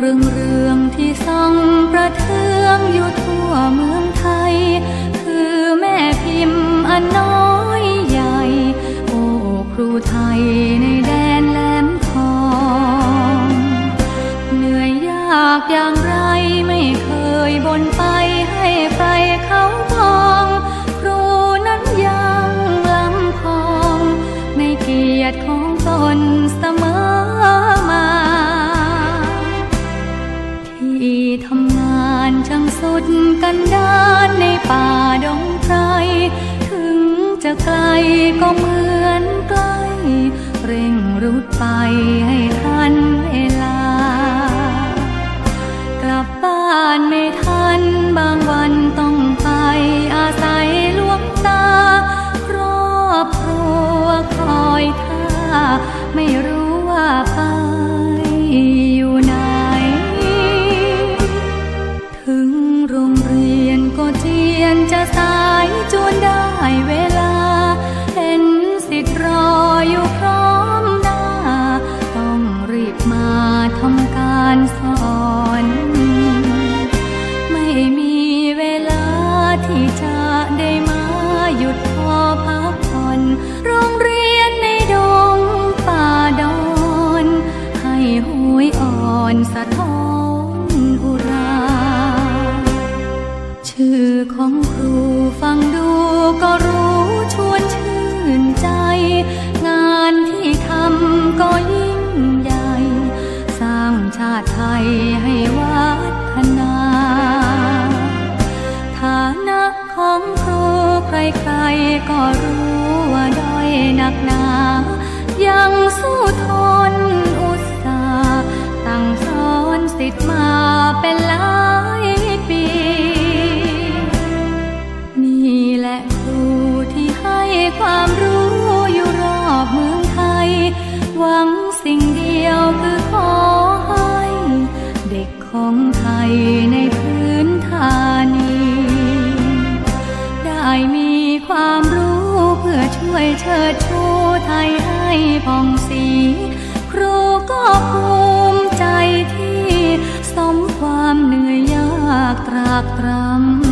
เรืองเรืองที่ส่องประเทืองอยู่ทั่วเมืองไทย คือแม่พิมพ์อันน้อยใหญ่ โอ้ครูไทยในแดนแหลมทอง เหนื่อยยากอย่างไรไม่เคยบนไป กันดานในป่าดงไพรถึงจะไกลก็เหมือนใกล้ เร่งรุดไปให้ ยนจะสายจวนได้เวลา เห็นสิทธิ์รออยู่พร้อมหน้า ต้องรีบมาทำการสอน ไม่มีเวลาที่จะได้มาหยุดพอพักผ่อน โรงเรียนในดงป่าดอน ให้หวยอ่อนสะท้อน ชื่อของครูฟังดูก็รู้ชวนชื่นใจ งานที่ทำก็ยิ่งใหญ่ สร้างชาติไทยให้วัฒนา ฐานะของครูใครๆก็รู้ว่าด้อยหนักหนา ยังสู้ทน กของไทยในพื้นฐานี ได้มีความรู้เพื่อช่วยเชิดชูไทยให้ผ่องสี ครูก็ภูมิใจที่สมความเหนื่อยยากตรากตรำ